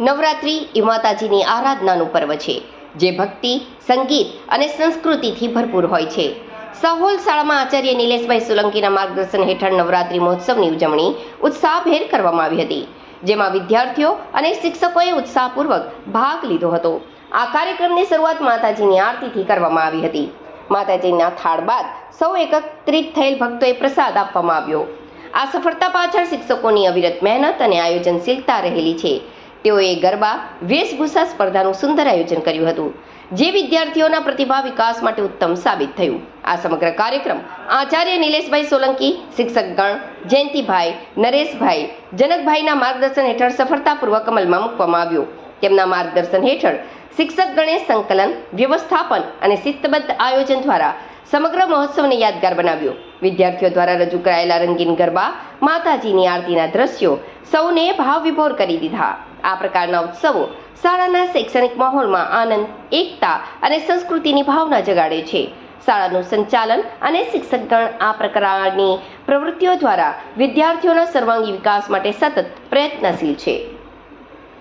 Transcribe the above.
નવરાત્રિ એ માતાજીની આરાધનાનું પર્વ છે, જે ભક્તિ, સંગીત અને સંસ્કૃતિથી ભરપૂર હોય છે. સાહોલ શાળામાં આચાર્ય નિલેશભાઈ સોલંકીના માર્ગદર્શન હેઠળ નવરાત્રિ મહોત્સવની ઉજવણી ઉત્સાહભેર કરવામાં આવી હતી, જેમાં વિદ્યાર્થીઓ અને શિક્ષકોએ ઉત્સાહપૂર્વક ભાગ લીધો હતો. આ કાર્યક્રમની શરૂઆત માતાજીની આરતીથી કરવામાં આવી હતી. માતાજીના થાળ બાદ સૌ એકત્રિત થયેલ ભક્તોએ પ્રસાદ આપવામાં આવ્યો. આ સફળતા પાછળ શિક્ષકોની અવિરત મહેનત અને આયોજનશીલતા રહેલી છે. તેઓએ ગરબા, વેશભૂષા સ્પર્ધાનું સુંદર આયોજન કર્યું હતું, જે વિદ્યાર્થીઓના પ્રતિભા વિકાસ માટે ઉત્તમ સાબિત થયું. આ સમગ્ર કાર્યક્રમ આચાર્ય નિલેશભાઈ સોલંકી, શિક્ષકગણ, જયંતિભાઈ, નરેશભાઈ, જનકભાઈના માર્ગદર્શન હેઠળ સફળતાપૂર્વક અમલમાં મૂકવામાં આવ્યો. તેમના માર્ગદર્શન હેઠળ શિક્ષક ગણેશ સંકલન, વ્યવસ્થાપન અને શિસ્તબદ્ધ આયોજન દ્વારા સમગ્ર મહોત્સવને યાદગાર બનાવ્યો. વિદ્યાર્થીઓ દ્વારા રજૂ કરાયેલા રંગીન ગરબા, માતાજીની આરતીના દ્રશ્યો સૌને ભાવ વિભોર કરી દીધા. આ પ્રકારના ઉત્સવો શાળાના શૈક્ષણિક માહોલમાં આનંદ, એકતા અને સંસ્કૃતિની ભાવના જગાડે છે. શાળાનું સંચાલન અને શિક્ષકગણ આ પ્રકારની પ્રવૃત્તિઓ દ્વારા વિદ્યાર્થીઓના સર્વાંગી વિકાસ માટે સતત પ્રયત્નશીલ છે.